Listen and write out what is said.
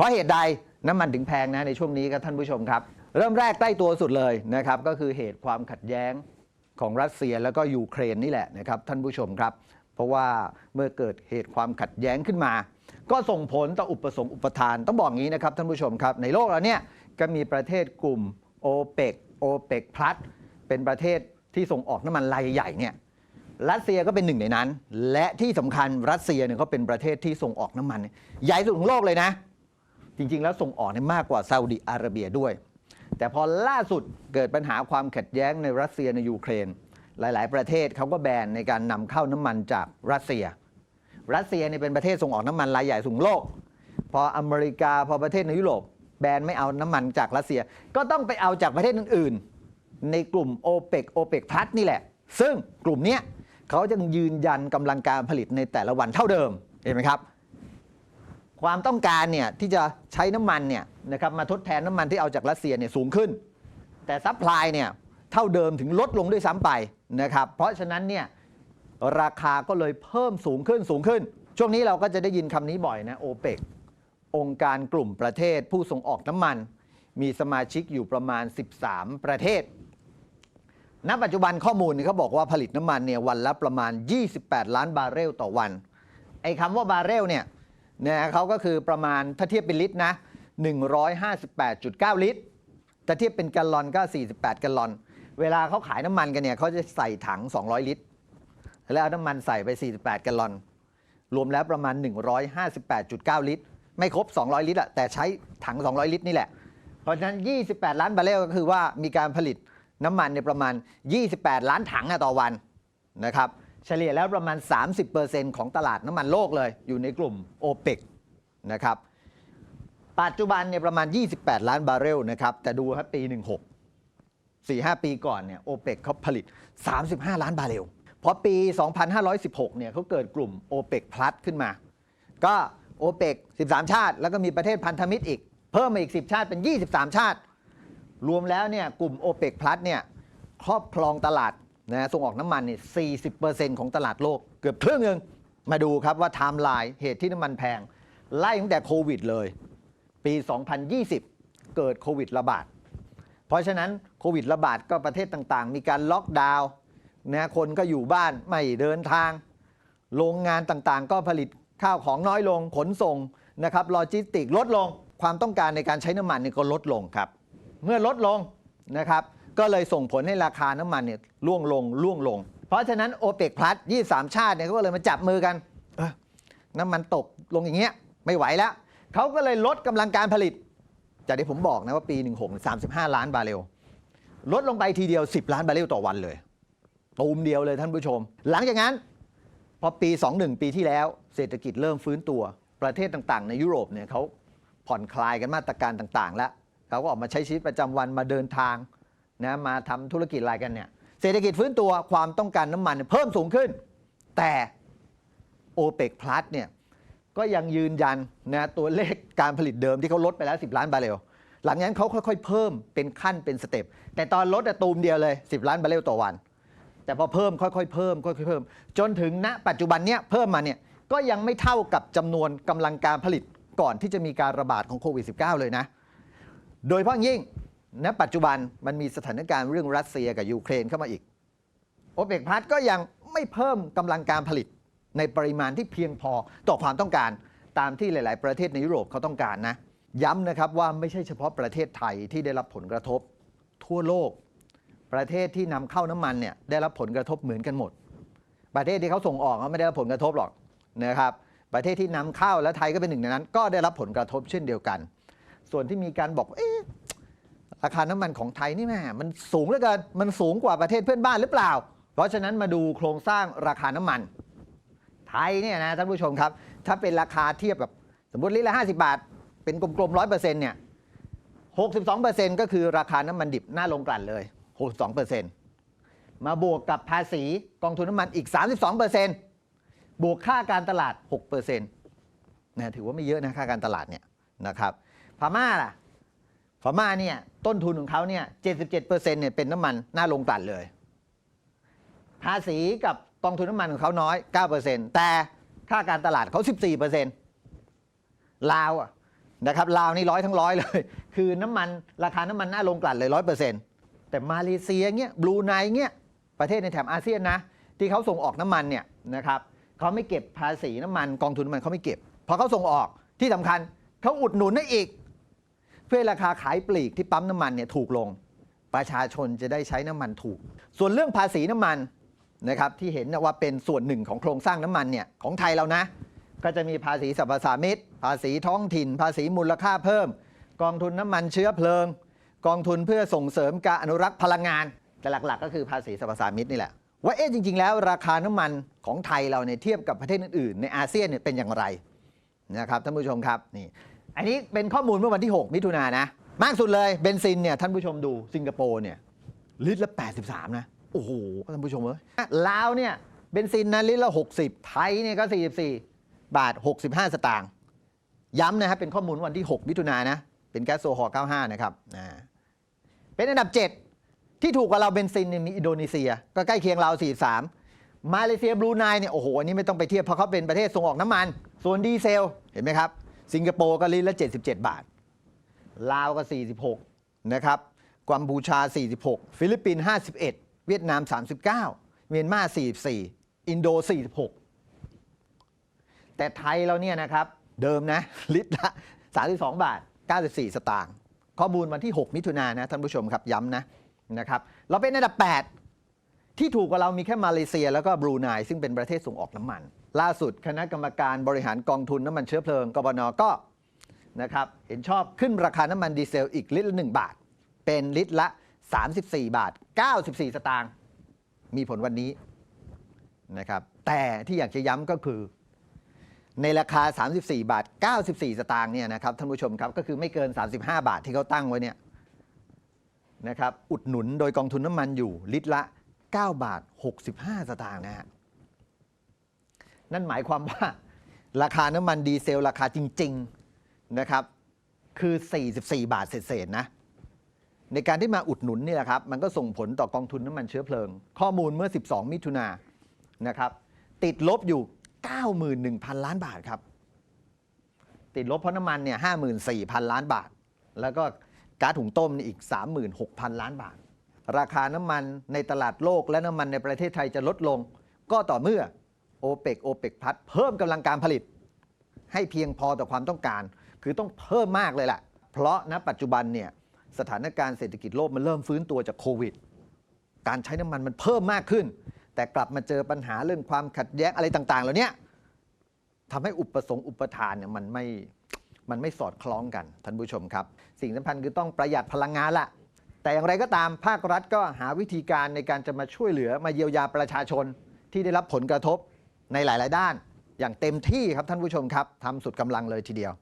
เพราะเหตุใดน้ำมันถึงแพงนะในช่วงนี้ครับท่านผู้ชมครับ เริ่มแรกใกล้ตัวสุดเลยนะครับก็คือเหตุความขัดแย้งของรัสเซียแล้วก็ยูเครนนี่แหละนะครับท่านผู้ชมครับ เพราะว่าเมื่อเกิดเหตุความขัดแย้งขึ้นมา ก็ส่งผลต่ออุปสงค์อุปทานต้องบอกงี้นะครับท่านผู้ชมครับ ในโลกเราเนี่ยก็มีประเทศกลุ่มโอเปกโอเปกพลัสเป็นประเทศที่ส่งออกน้ำมันรายใหญ่เนี่ยรัสเซียก็เป็นหนึ่งในนั้น และที่สำคัญรัสเซียเนี่ยก็เป็นประเทศที่ส่งออกน้ำมัน ใหญ่สุดของโลกเลยนะ จริง ๆ แล้วส่งออกเนี่ยมากกว่าซาอุดิอาระเบียด้วย แต่พอล่าสุดเกิดปัญหาความขัดแย้งในรัสเซียในยูเครน หลาย ๆ ประเทศเขาก็แบนในการนำเข้าน้ำมันจากรัสเซีย รัสเซียเนี่ยเป็นประเทศส่งออกน้ำมันรายใหญ่สูงโลก พออเมริกาพอประเทศในยุโรปแบนไม่เอาน้ำมันจากรัสเซีย ก็ต้องไปเอาจากประเทศอื่น ๆ ในกลุ่มโอเปกโอเปกพลัสนี่แหละ ซึ่งกลุ่มเนี้ยเขาจะยืนยันกำลังการผลิตในแต่ละวันเท่าเดิมเห็นไหมครับ ความต้องการเนี่ยที่จะใช้น้ำมันเนี่ยนะครับมาทดแทนน้ำมันที่เอาจากรัสเซียเนี่ยสูงขึ้น แต่ซัพพลายเนี่ยเท่าเดิมถึงลดลงด้วยซ้ำไปนะครับเพราะฉะนั้นเนี่ยราคาก็เลยเพิ่มสูงขึ้นสูงขึ้น ช่วงนี้เราก็จะได้ยินคำนี้บ่อยนะโอเปกองค์การกลุ่มประเทศผู้ส่งออกน้ำมัน มีสมาชิกอยู่ประมาณ 13 ประเทศณปัจจุบันข้อมูลเนี่ยเขาบอกว่าผลิตน้ำมันเนี่ยวันละประมาณ 28 ล้านบาร์เรลต่อวันไอ้คำว่าบาร์เรลเนี่ย นะเขาก็คือประมาณถ้าเทียบเป็นลิตรนะ158.9 ลิตรถ้าเทียบเป็นแกลลอนก็ 48 แกลลอน เวลาเขาขายน้ำมันกันเนี่ยเขาจะใส่ถัง 200 ลิตร แล้วเอาน้ำมันใส่ไป 48 แกลลอน รวมแล้วประมาณ 158.9 ลิตร ไม่ครบ 200 ลิตรอะแต่ใช้ถัง 200 ลิตรนี่แหละ เพราะฉะนั้น 28 ล้านบาร์เรลก็คือว่ามีการผลิตน้ำมันในยประมาณ 28 ล้านถังอะต่อวันนะครับ เฉลี่ยแล้วประมาณ 30%ของตลาดน้ำมันโลกเลย อยู่ในกลุ่มโอเปกนะครับปัจจุบันเนี่ยประมาณ 28 ล้านบาร์เรลนะครับแต่ดูครับปี 16 4-5 ปีก่อนเนี่ยโอเปกเขาผลิต 35 ล้านบาร์เรลพอปี 2516 เนี่ยเขาเกิดกลุ่มโอเปกพลัสขึ้นมา ก็โอเปก13 ชาติ แล้วก็มีประเทศพันธมิตรอีก เพิ่มมาอีก 10 ชาติเป็น 23 ชาติ รวมแล้วเนี่ยกลุ่มโอเปกพลัสเนี่ยครอบครองตลาด นะส่งออกน้ำมันเนี่ย40%ของตลาดโลก เกือบครึ่งหนึ่งมาดูครับว่าไทม์ไลน์เหตุที่น้ำมันแพง ไล่ตั้งแต่โควิดเลย ปี 2020 เกิดโควิดระบาด เพราะฉะนั้นโควิดระบาดก็ประเทศต่างๆ มีการล็อกดาวน์นะคนก็อยู่บ้านไม่เดินทาง โรงงานต่างๆ ก็ผลิตข้าวของน้อยลงขนส่งนะครับโลจิสติกลดลงความต้องการในการใช้น้ำมันเนี่ยก็ลดลงครับ เมื่อลดลงนะครับ ก็เลยส่งผลให้ราคาน้ำมันเนี่ยร่วงลงร่วงลง เพราะฉะนั้นโอเปกพลัส23 ชาติเนี่ยเขาก็เลยมาจับมือกันเอ้อน้ำมันตกลงอย่างเงี้ยไม่ไหวแล้วเขาก็เลยลดกำลังการผลิต จากที่ผมบอกนะว่าปี 16 35 ล้านบาร์เรลลดลงไปทีเดียว 10 ล้านบาร์เรลต่อวันเลยตูมเดียวเลยท่านผู้ชม หลังจากนั้น พอปี 21 ปีที่แล้ว เศรษฐกิจเริ่มฟื้นตัว ประเทศต่างๆ ในยุโรปเนี่ยเขาผ่อนคลายกันมาตรการต่างๆ แล้วเขาก็ออกมาใช้ชีวิตประจำวันมาเดินทาง นะมาทำธุรกิจอะไรกันเนี่ยเศรษฐกิจฟื้นตัวความต้องการน้ำมันเพิ่มสูงขึ้น แต่โอเปกพลัสเนี่ยก็ยังยืนยันนะตัวเลขการผลิตเดิมที่เขาลดไปแล้ว 10 ล้านบาร์เรลหลังนั้นเขาค่อยๆ เพิ่มเป็นขั้นเป็นสเต็ปแต่ตอนลดอะตูมเดียวเลย 10 ล้านบาร์เรลต่อวัน แต่พอเพิ่มค่อยๆเพิ่มค่อยๆเพิ่ม จนถึงณปัจจุบันเนี้ยเพิ่มมาเนี่ยก็ยังไม่เท่ากับจำนวนกำลังการผลิตก่อนที่จะมีการระบาดของโควิด -19 เลยนะ โดยเฉพาะยิ่ง ณปัจจุบันมันมีสถานการณ์เรื่องรัสเซียกับยูเครนเข้ามาอีก โอเปกพลัสก็ยังไม่เพิ่มกำลังการผลิตในปริมาณที่เพียงพอต่อความต้องการ ตามที่หลาย ๆ ประเทศในยุโรปเขาต้องการนะ ย้ำนะครับว่าไม่ใช่เฉพาะประเทศไทยที่ได้รับผลกระทบ ทั่วโลก ประเทศที่นำเข้าน้ำมันเนี่ยได้รับผลกระทบเหมือนกันหมด ประเทศที่เขาส่งออกเขาไม่ได้รับผลกระทบหรอกนะครับประเทศที่นำเข้าและไทยก็เป็นหนึ่งในนั้น ก็ได้รับผลกระทบเช่นเดียวกัน ส่วนที่มีการบอกเอ๊ะ ราคาน้ำมันของไทยนี่แม่มันสูงเหลือเกิน มันสูงกว่าประเทศเพื่อนบ้านหรือเปล่า เพราะฉะนั้นมาดูโครงสร้างราคาน้ำมัน ไทยเนี่ยนะท่านผู้ชมครับ ถ้าเป็นราคาเทียบแบบสมมติลิตรละ 50 บาท เป็นกลมๆร้อยเปอร์เซ็นต์เนี่ย62เปอร์เซ็นต์ก็คือราคาน้ำมันดิบหน้าลงกลั่นเลย62เปอร์เซ็นต์มาบวกกับภาษีกองทุนน้ำมันอีก 32เปอร์เซ็นต์บวกค่าการตลาด6เปอร์เซ็นต์นะถือว่าไม่เยอะนะค่าการตลาดเนี่ยนะครับพม่าล่ะ พม่าเนี่ยต้นทุนของเขาเนี่ย77เปอร์เซ็นต์เนี่ยเป็นน้ำมันหน้าลงกลั่นเลย ภาษีกับกองทุนน้ำมันของเขาน้อย 9%แต่ค่าการตลาดเขา 14%ลาวอะนะครับลาวนี่ร้อยทั้งร้อยเลย คือน้ำมันราคาน้ำมันหน้าลงกลั่นเลยร้อยเปอร์เซ็นต์แต่มาเลเซียเงี้ยบรูไนเงี้ยประเทศในแถบอาเซียนนะ ที่เขาส่งออกน้ำมันเนี่ยนะครับเขาไม่เก็บภาษีน้ำมันกองทุนน้ำมันเขาไม่เก็บพอเขาส่งออกที่สำคัญเขาอุดหนุนให้อีก พื่อราคาขายปลีกที่ปั๊มน้ำมันเนี่ยถูกลง ประชาชนจะได้ใช้น้ำมันถูก ส่วนเรื่องภาษีน้ำมันนะครับที่เห็นว่าเป็นส่วนหนึ่งของโครงสร้างน้ำมันเนี่ยของไทยเรานะ ก็จะมีภาษีสรรพสามิตภาษีท้องถิ่น ภาษีมูลค่าเพิ่ม กองทุนน้ำมันเชื้อเพลิง กองทุนเพื่อส่งเสริมการอนุรักษ์พลังงาน แต่หลัก ๆ ก็คือภาษีสรรพสามิตนี่แหละว่าเอ๊ะจริง ๆ แล้ว ราคาน้ำมันของไทยเราเนี่ยเทียบกับประเทศอื่นๆ ในอาเซียนเนี่ยเป็นอย่างไรนะครับท่านผู้ชมครับนี่ อันนี้เป็นข้อมูลเมื่อวันที่ 6 มิถุนายนนะ มากสุดเลยเบนซินเนี่ยท่านผู้ชมดูสิงคโปร์เนี่ยลิตรละ 83 นะ โอ้โหท่านผู้ชมเอ้ยลาวเนี่ยเบนซินนะลิตรละ 60 ไทยเนี่ยก็ 44 บาท 65 สตางค์ย้ำนะครับเป็นข้อมูลวันที่ 6 มิถุนายนนะ เป็นแก๊สโซฮอล์95 นะครับอ่าเป็นอันดับ 7 ที่ถูกกว่าเราเบนซินเนี่ยมีอินโดนีเซีย ก็ใกล้เคียงเรา43 มาเลเซียบรูไนเนี่ยโอ้โหอันนี้ไม่ต้องไปเทียบเพราะเขาเป็นประเทศส่งออกน้ำมัน ส่วนดีเซลเห็นไหมครับ สิงคโปร์ก็ลิตรละ 77 บาท ลาวก็ 46 นะครับกัมพูชา 46 ฟิลิปปินส์51 เวียดนาม 39 เมียนมา 44 อินโด 46 แต่ไทยเราเนี่ยนะครับ เดิมนะ ลิตรละ 32 บาท 94 สตางค์ข้อมูลวันที่ 6 มิถุนายนนะท่านผู้ชมครับย้ำนะนะครับเราเป็นอันดับ 8 ที่ถูกกว่าเรามีแค่มาเลเซีย แล้วก็บรูไนซึ่งเป็นประเทศส่งออกน้ำมัน ล่าสุดคณะกรรมการบริหารกองทุนน้ำมันเชื้อเพลิงกบนก็นะครับเห็นชอบขึ้นราคาน้ำมันดีเซลอีกลิตรละ 1 บาท เป็นลิตรละ 34 บาท 94 สตางค์มีผลวันนี้นะครับแต่ที่อยากจะย้ำก็คือ ในราคา 34 บาท 94 สตางค์เนี่ยนะครับท่านผู้ชมครับก็คือไม่เกิน 35 บาทที่เขาตั้งไว้เนี่ยนะครับอุดหนุนโดยกองทุนน้ำมันอยู่ลิตรละ 9 บาท 65 สตางค์นะฮะ นั่นหมายความว่าราคาน้ำมันดีเซลราคาจริง ๆนะครับ คือ 44 บาทเศษๆนะ ในการที่มาอุดหนุนนี่แหละครับ มันก็ส่งผลต่อกองทุนน้ำมันเชื้อเพลิง ข้อมูลเมื่อ 12 มิถุนานะครับ ติดลบอยู่ 91,000 ล้านบาทครับ ติดลบเพราะน้ำมันเนี่ย54,000 ล้านบาท แล้วก็ก๊าซถุงต้มอีก 36,000 ล้านบาท ราคาน้ำมันในตลาดโลกและน้ำมันในประเทศไทยจะลดลง ก็ต่อเมื่อ โอเปกโอเปกพัดเพิ่มกำลังการผลิต ให้เพียงพอต่อความต้องการ คือต้องเพิ่มมากเลยล่ะเพราะณปัจจุบันเนี่ยสถานการณ์เศรษฐกิจโลกมันเริ่มฟื้นตัวจากโควิด การใช้น้ำมันมันเพิ่มมากขึ้น แต่กลับมาเจอปัญหาเรื่องความขัดแย้งอะไรต่างๆ เหล่านี้ทำให้อุปสงค์อุปทานเนี่ยมันไม่มันไม่สอดคล้องกันท่านผู้ชมครับ สิ่งสำคัญคือต้องประหยัดพลังงานละแต่อย่างไรก็ตามภาครัฐก็หาวิธีการในการจะมาช่วยเหลือมาเยียวยาประชาชนที่ได้รับผลกระทบ ในหลาย ๆ ด้านอย่างเต็มที่ครับท่านผู้ชมครับทำสุดกำลังเลยทีเดียว